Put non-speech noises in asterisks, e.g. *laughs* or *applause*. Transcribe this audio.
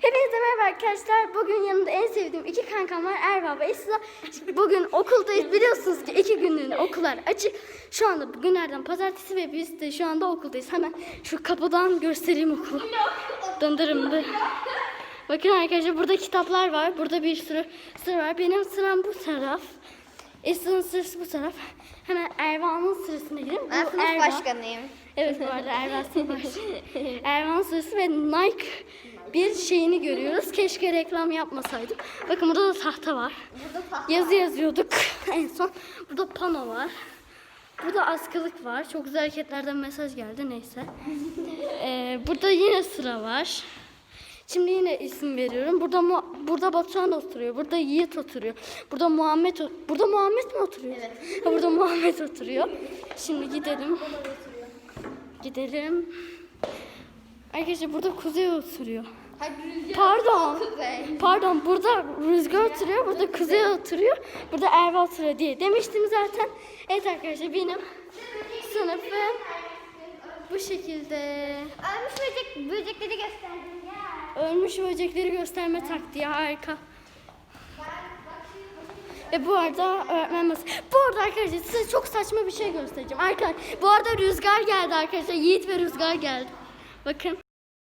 Hepinize merhaba arkadaşlar. Bugün yanımda en sevdiğim iki kankam var. Erva ve Esra. Bugün okuldayız. Biliyorsunuz ki iki günlüğüne okullar açık. Şu anda günlerden pazartesi ve biz de şu anda okuldayız. Hemen şu kapıdan göstereyim okulu. Döndürüm de. Bakın arkadaşlar burada kitaplar var. Burada bir sürü sıra var. Benim sıram bu taraf. Esra'nın sırası bu taraf. Hemen Erva'nın sırasına girelim. Ben Bu sınıf Erva. başkanıyım. Evet bu arada Ervan Savaş. *laughs* Ervan Sırası ve Nike bir şeyini görüyoruz. Keşke reklam yapmasaydım. Bakın burada da tahta var. Yazı yazıyorduk *laughs* en son. Burada pano var. Burada askılık var. Çok güzel hareketlerden mesaj geldi neyse. Ee, burada yine sıra var. Şimdi yine isim veriyorum. Burada Mu- burada Batuhan oturuyor. Burada Yiğit oturuyor. Burada Muhammed burada Muhammed mi oturuyor? Evet. *laughs* Ha, burada Muhammed oturuyor. Şimdi gidelim. Gidelim. Arkadaşlar burada Kuzey oturuyor. Pardon. Pardon burada Rüzgar oturuyor. Burada Kuzey oturuyor. Burada Erva oturuyor diye demiştim zaten. Evet arkadaşlar benim sınıfım bu şekilde. Ölmüş böcek, böcekleri gösterdim ya. Ölmüş böcekleri gösterme taktiği harika. Ve bu arada öğretmen masası. Bu arada arkadaşlar size çok saçma bir şey göstereceğim. Arkadaşlar bu arada rüzgar geldi arkadaşlar. Yiğit ve rüzgar geldi. Bakın.